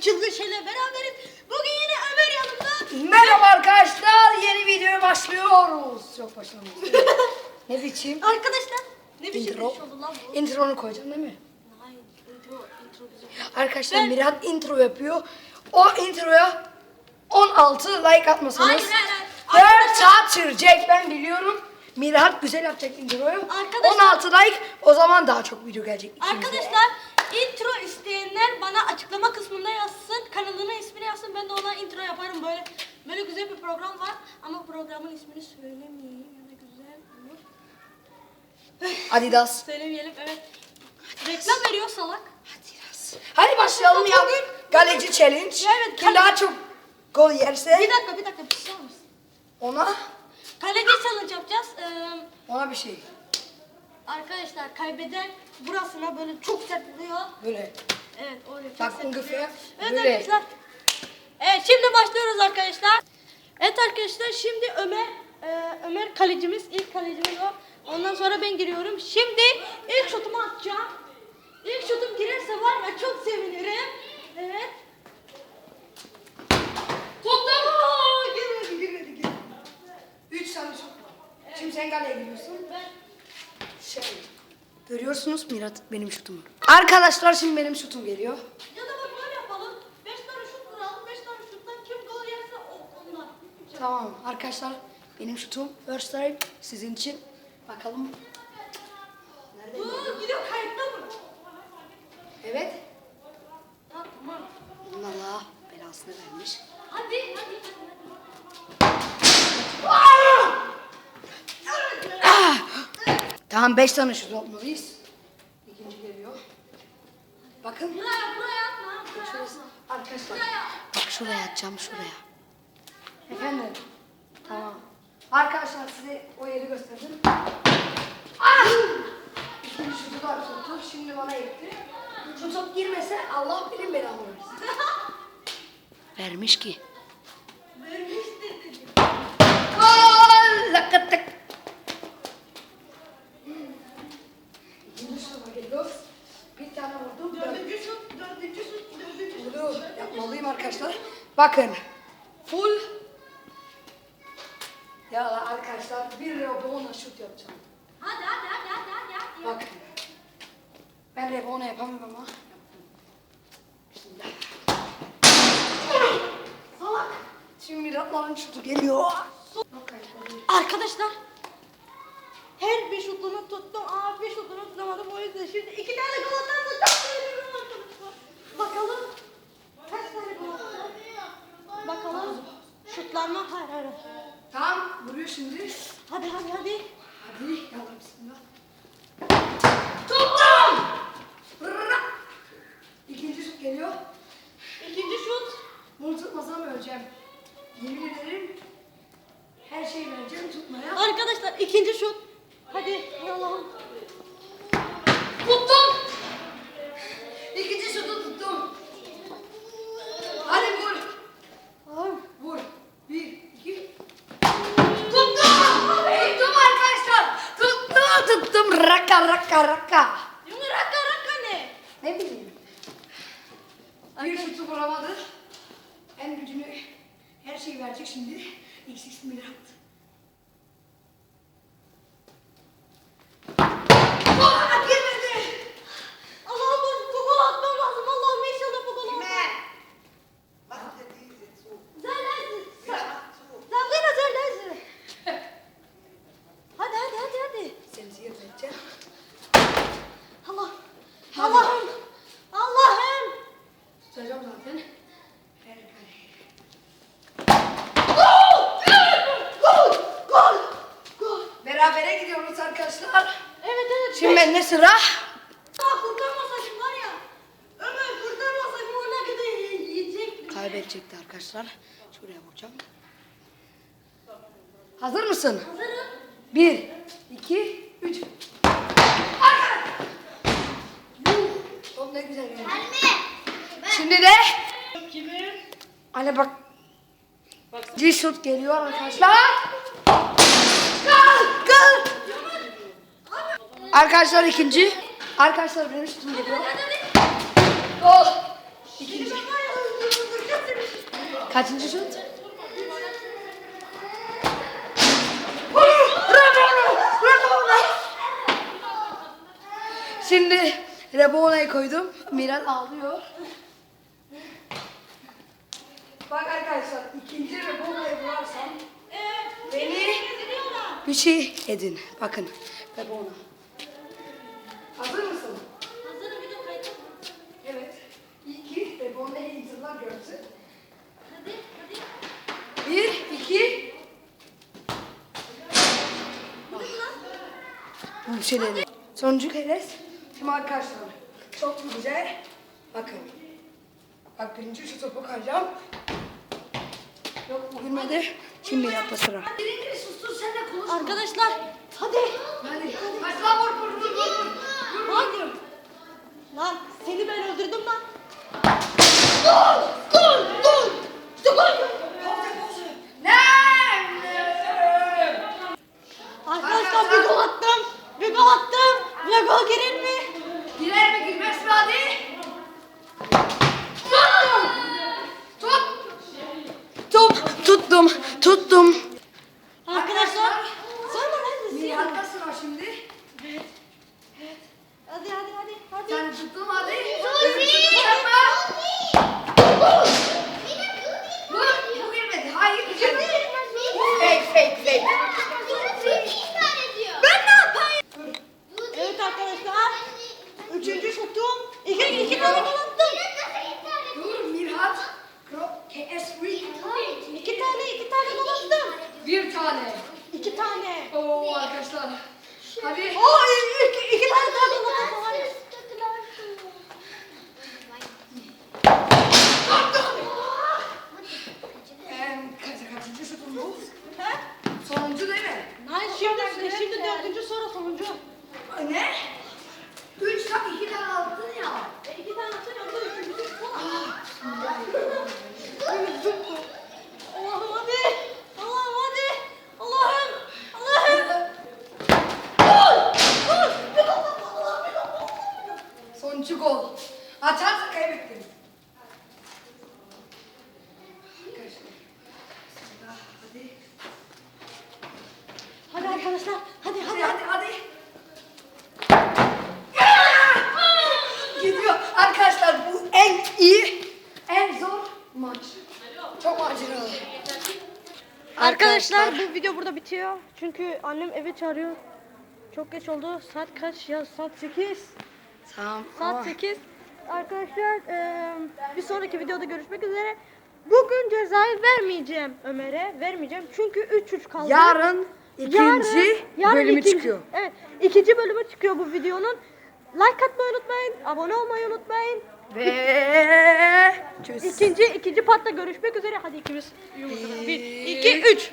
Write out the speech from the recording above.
çılgın şeyle beraberiz. Bugün yine Ömer yanımda. Merhaba arkadaşlar, yeni videoya başlıyoruz. Çok başlamış. ne biçim? Arkadaşlar ne biçim Intro. oldu lan bu? Intro'nu koyacaksın değil mi? Hayır intro, intro güzel. Arkadaşlar Ben- Mirat intro yapıyor. O introya 16 like atmasanız Hayır, hayır, hayır. 4 saat sürecek ben biliyorum. Mirat güzel yapacak introyu. Arkadaşlar- 16 like o zaman daha çok video gelecek. içimize. Arkadaşlar Yazsın. Ben de ona intro yaparım. Böyle böyle güzel bir program var. Ama programın ismini söylemeyeyim. Ya da güzel olur. Adidas. Söylemeyelim evet. Reklam veriyor salak. Hadi başlayalım ya. Galeci challenge. Evet, Kim daha çok gol yerse Bir dakika bir dakika bir şey olmasın. ona Kaleci challenge yapacağız. Ee, ona bir şey. arkadaşlar kaybeden burasına böyle çok sert vuruyor. Böyle. Evet öyle çok Bak sert ungefähr vuruyor. Evet böyle. arkadaşlar. Evet şimdi başlıyoruz arkadaşlar. Evet arkadaşlar şimdi Ömer e, Ömer kalecimiz ilk kalecimiz o. Ondan sonra ben giriyorum. Şimdi ilk şutumu atacağım. İlk şutum girerse var ya çok sevinirim. Evet. Tuttum. Aa, Girmedi girmedi girmedi. 3 tane şut var. Şimdi sen galeye giriyorsun. Ben Şey. Görüyorsunuz Mirat benim şutumu. Arkadaşlar şimdi benim şutum geliyor. Ya da bak böyle yapalım. 5 tane şut vuralım. 5 tane şuttan kim gol yerse o onlar. Tamam arkadaşlar benim şutum first time sizin için. Bakalım. Nerede? Bu gidiyor kayıtta mı? Evet. Tamam. Allah belasını vermiş. Hadi hadi. Tamam 5 tane şut atmalıyız. İkinci geliyor. Bakın. Buraya buraya atma. Buraya atma. Arkadaşlar. Bak şuraya atacağım şuraya. Efendim. Tamam. Arkadaşlar size o yeri gösterdim. Ah! İkinci şutu da tuttu. Şimdi bana yetti. Top girmese Allah bilir belamı versin. Vermiş ki. Ya arkadaşlar bir Rebona şut yapacağım. Hadi hadi hadi hadi hadi. hadi. Bakın. Ben Rebona yapamıyorum ama yaptım. Bismillah. Salak. Şimdi Miratların şutu geliyor. Arkadaşlar her bir şutunu tuttum. Aa bir şutunu tutamadım. O yüzden şimdi iki tane gol atarsa çok sevinirim arkadaşlar. Bakalım kaç tane gol atacak? Bakalım şutlarına hayır hayır. Tamam vuruyor şimdi. Hadi hadi hadi. Hadi yallah bismillah. Tuttum. Rrrra. İkinci şut geliyor. İkinci şut. Bunu tutmasam öleceğim. Yemin ederim her şeyi vereceğim tutmaya. Arkadaşlar ikinci şut. Hadi Allah'ım. Raka raka raka. Yunus raka raka ne? Ne bileyim. Bir şutu vuramadı. En gücünü her şeyi verecek şimdi. X Mirat. Aa, girmedi. Allah'ım bu bu gol atmam lazım. Allah'ım inşallah bu gol atmam. Sehr leise. Sag wieder sehr leise. Hadi hadi hadi hadi. Seni ziyet edeceğim. Allah. Hadi. Allah'ım. Allah'ım. Tutacağım zaten. Her kare. Gol. Gol. Gol. Berabere gidiyoruz arkadaşlar. Evet bende sıra. Aa, kurtarmasaydım var ya. Ömer kurtarmasaydım ona kadar yiyecektim. Kaybedecekti arkadaşlar. Şuraya vuracağım. Hazır mısın? Hazırım. Bir, iki, üç. Çok ne güzel geldi. Şimdi de Kimin? Anne bak. Bir şut geliyor arkadaşlar. Gol! Gol! Arkadaşlar ikinci. Arkadaşlar benim şutum geliyor. Gol! İkinci. Kaçıncı şut? Şimdi Rebona'yı koydum. Miral ağlıyor. Bak arkadaşlar ikinci Rebona'yı bularsam beni bir şey edin. Bakın Rebona. Hazır mısın? Hazırım video kaydı. Evet. İki Rebona'yı insanlar görsün. Hadi hadi. Bir, iki. Bu bir şey dedi. Sonuncu kez. Şimdi arkadaşlar çok güzel. Bakın. Bak birinci şu topu koyacağım. Yok bu gülmedi. Şimdi yaptı sıra. Birinci sustun sen de konuşma. Arkadaşlar hadi. Hadi. Başla vur vur vur vur. Hadi. Lan seni ben öldürdüm lan. Ne? Arkadaşlar bir gol attım. Bir gol attım. Bir gol girer mi? Girer mi girmez mi hadi? Tut. Tut. Tuttum. Tuttum. Arkadaşlar sen de neredesin? Nihat'ta sıra şimdi. Hadi hadi hadi. hadi. Sen tuttun hadi. Suzi! Yapma. Bu, bu girmedi. Hayır. Girmedi. Fake fake fake. Ben ne yapayım? Evet arkadaşlar. Üçüncü şutum. İki, iki tane gol attım. Dur Mirhat. KS İki tane iki tane attım. Bir tane. İki tane. Oo arkadaşlar. Hadi. Oo iki, iki tane daha gol attım. Hadi. Em, kaç, kaçıncı şutun bu? He? Sonuncu değil mi? Hayır şimdi, şimdi dördüncü sonra sonuncu. Ne? Üç tane iki tane attın ya. E, iki tane attım yoksa üçüncüsü sonra. Allah'ım hadi. Allah'ım hadi. Allah'ım. Allah'ım. Gol. Bir gol attım. Allah'ım bir gol. Sonuncu gol. Atarsa kaybettin. Arkadaşlar. Sırada, Hadi. Hadi arkadaşlar. Hadi Hadi hadi. hadi hadi. Gidiyor. Arkadaşlar bu en iyi, en zor maç. Çok maceralı. Arkadaşlar bu video burada bitiyor. Çünkü annem eve çağırıyor. Çok geç oldu. Saat kaç? Ya saat 8. Tamam. Saat ama 8. Arkadaşlar eee, bir sonraki videoda görüşmek üzere. Bugün cezayı vermeyeceğim Ömer'e. Vermeyeceğim. Çünkü 3-3 kaldı. Yarın ikinci bölümü ikinci- çıkıyor. Evet. ikinci bölümü çıkıyor bu videonun. Like atmayı unutmayın. Abone olmayı unutmayın. Ve... Tschüss. İkinci, ikinci partta görüşmek üzere. Hadi ikimiz yumurtadan. 1, 2, 3.